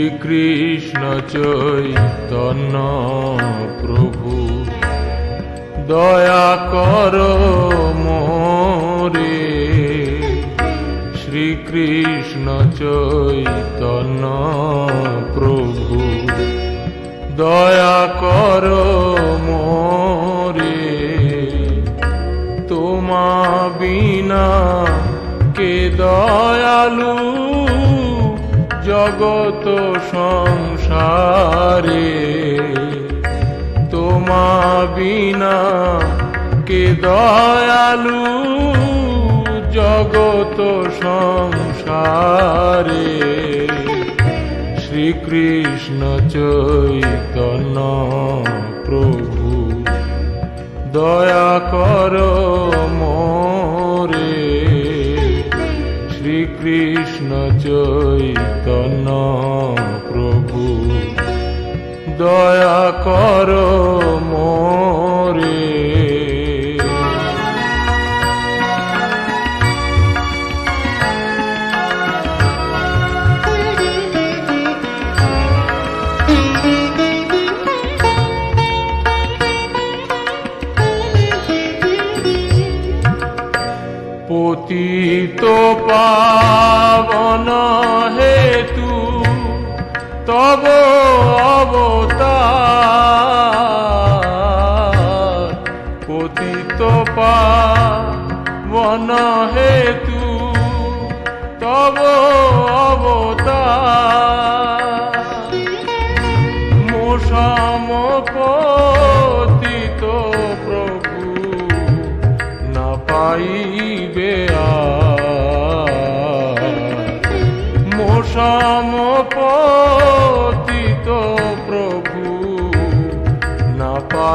শ্রীকৃষ্ণ চৈতন্য প্রভু। দয়া কর মোরে শ্রীকৃষ্ণ চৈতন্য প্রভু। দয়া কর জগত সংসারে। তোমা বিনা কে দয়ালু জগত সংসারে। শ্রীকৃষ্ণ চৈতন্য প্রভু, দয়া কর মোরে। শ্রীকৃষ্ণ চৈতন্য প্রভু দয়া কর মোরে। পতিত পাবন হেতু তব অবতার পতিত মন হেতু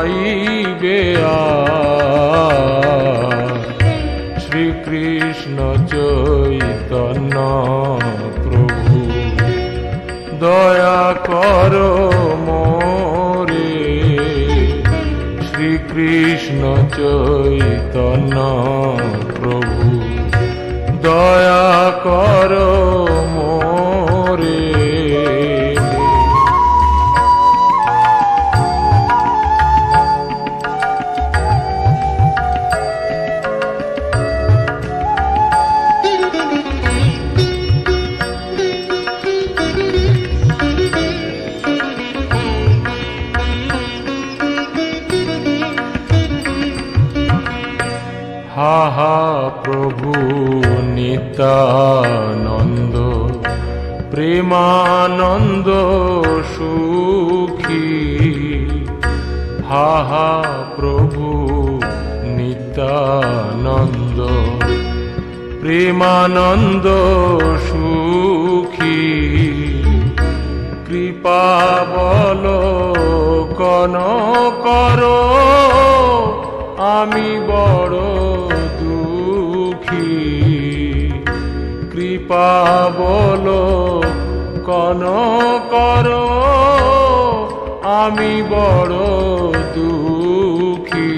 পাইবে শ্রীকৃষ্ণ চৈতন্য প্রভু দয়া কর মোরে। শ্রীকৃষ্ণ চৈতন্য প্রভু দয়া কর নিত্যানন্দ প্রেমানন্দ সুখী। হা হা প্রভু নিত্যানন্দ প্রেমানন্দ সুখী। কৃপা বল কন করো আমি কন করো আমি বড় দুঃখী।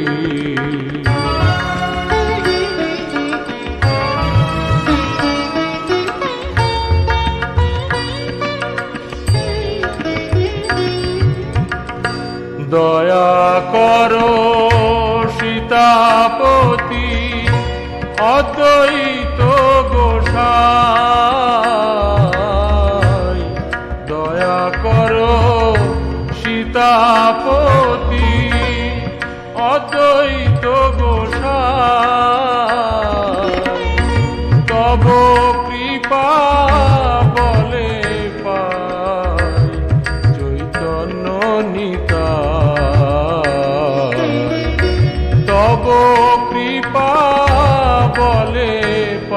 দয়া করো সীতাপতি অদ্বৈত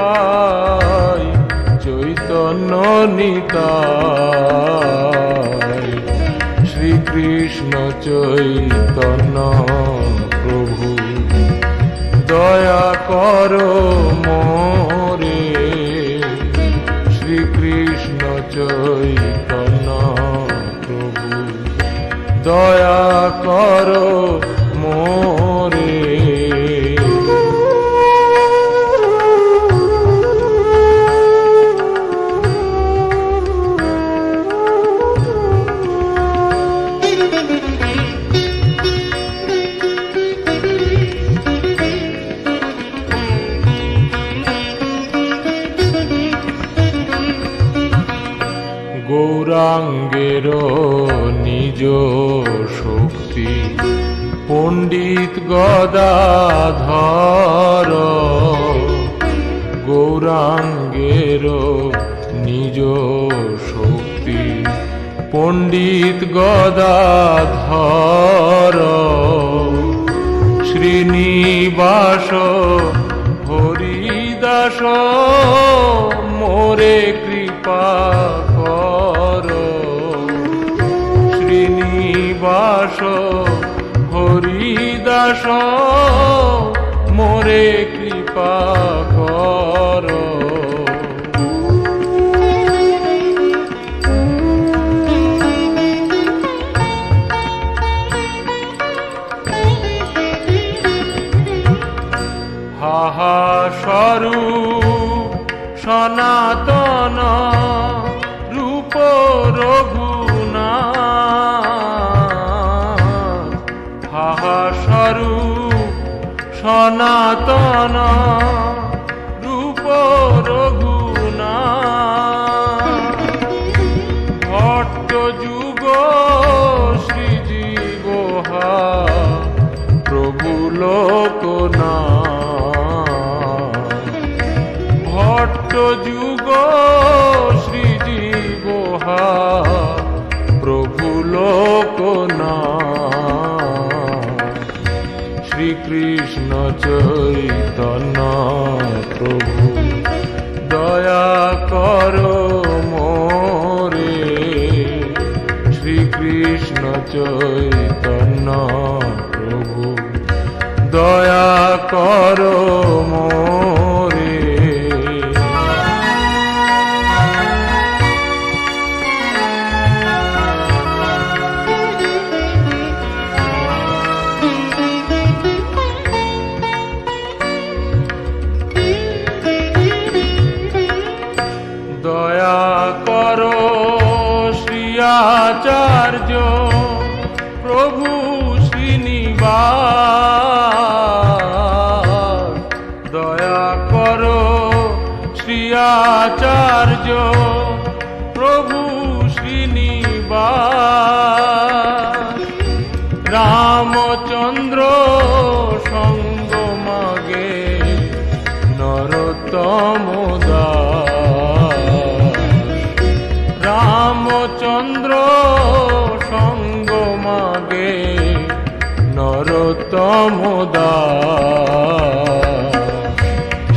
পাই, চৈতন্য নিতাই। শ্রীকৃষ্ণ চৈতন্য প্রভু, দয়া করো মোরে। শ্রীকৃষ্ণ চৈতন্য প্রভু, দয়া করো মোরে। পণ্ডিত গদাধর গৌরাঙ্গের নিজ শক্তি। পণ্ডিত গদাধর শ্রীনিবাস হরিদাস মোরে মোরে যুগ প্রভু লোকনা ভট্ট যুগ শ্রীজীবহা প্রভু লোকনা শ্রীকৃষ্ণ চৈতন্য প্রভু চৈতন্য প্রভু। দয়া করো মোরে। দয়া করো শ্রী আচার্য প্রভু শ্রীনিবাস। রামচন্দ্র সঙ্গ মাগে নরোত্তম দাস। রামচন্দ্র সঙ্গ মাগে নরোত্তম দাস।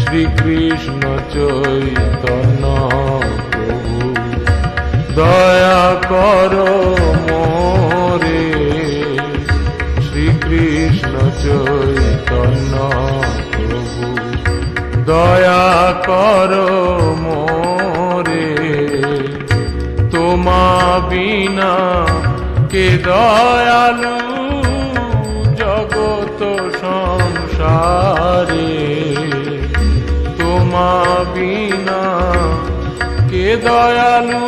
শ্রীকৃষ্ণ চৈতন্য প্রভু। দয়া করো মোরে, শ্রীকৃষ্ণ চৈতন্য প্রভু। দয়া করো মোরে, তোমা বিনা কে দয়ালু জগত সংসারে। তোমা দয়ালু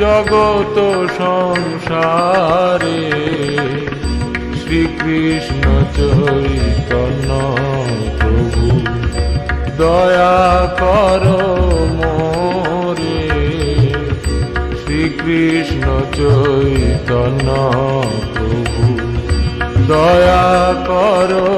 জগত সংসারে শ্রীকৃষ্ণ চৈতন্য প্রভু দয়া করো মোরে। শ্রীকৃষ্ণ চৈতন্য প্রভু দয়া করো